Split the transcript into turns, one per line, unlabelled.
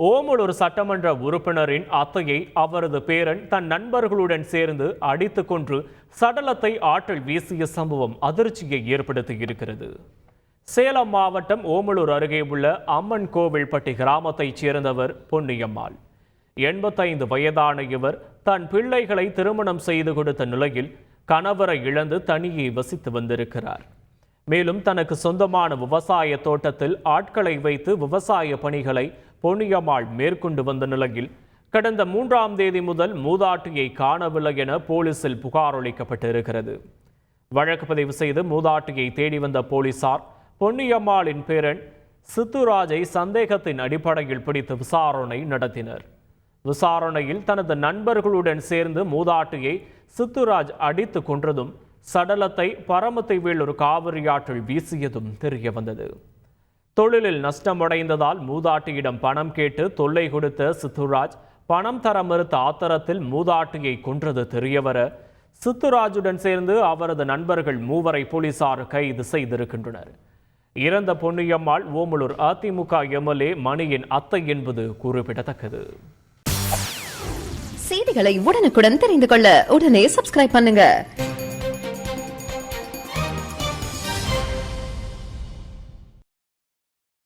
ஓமலூர் சட்டமன்ற உறுப்பினரின் அத்தையை அவரது பேரன் தன் நண்பர்களுடன் சேர்ந்து அடித்து கொன்று சடலத்தை ஆற்றில் வீசிய சம்பவம் அதிர்ச்சியை ஏற்படுத்தியிருக்கிறது சேலம் மாவட்டம் ஓமலூர் அருகே உள்ள அம்மன் கோவில்பட்டி கிராமத்தைச் சேர்ந்தவர் பொன்னியம்மாள். எண்பத்தைந்து வயதான இவர் தன் பிள்ளைகளை திருமணம் செய்து கொடுத்த நிலையில் கணவரை இழந்து தனியே வசித்து வந்திருக்கிறார். மேலும் தனக்கு சொந்தமான விவசாய தோட்டத்தில் ஆட்களை வைத்து விவசாய பணிகளை பொன்னியம்மாள் மேற்கொண்டு வந்த நிலையில் கடந்த மூன்றாம் தேதி முதல் மூதாட்டியை காணவில்லை என போலீசில் புகார் அளிக்கப்பட்டிருக்கிறது. வழக்கு பதிவு செய்து மூதாட்டியை தேடி வந்த போலீசார் பொன்னியம்மாளின் பேரன் சித்துராஜை சந்தேகத்தின் அடிப்படையில் பிடித்து விசாரணை நடத்தினர். விசாரணையில் தனது நண்பர்களுடன் சேர்ந்து மூதாட்டியை சித்துராஜ் அடித்து கொன்றதும் சடலத்தை பரமத்தை வேலூர் காவிரியாற்றில் வீசியதும் தெரிய வந்தது. தொழிலில் நஷ்டம் அடைந்ததால் மூதாட்டியிடம் பணம் கேட்டு தொல்லை கொடுத்த சித்துராஜ் பணம் தர மறுத்த ஆத்திரத்தில் மூதாட்டியை கொன்றது தெரியவர சித்துராஜுடன் சேர்ந்து அவரது நண்பர்கள் மூவரை போலீசார் கைது செய்திருக்கின்றனர். இறந்த பொன்னியம்மாள் ஓமலூர் அதிமுக எம்எல்ஏ மணியின் அத்தை என்பது குறிப்பிடத்தக்கது.
செய்திகளை உடனுக்குடன் தெரிந்து கொள்ள உடனே சப்ஸ்கிரைப் பண்ணுங்க.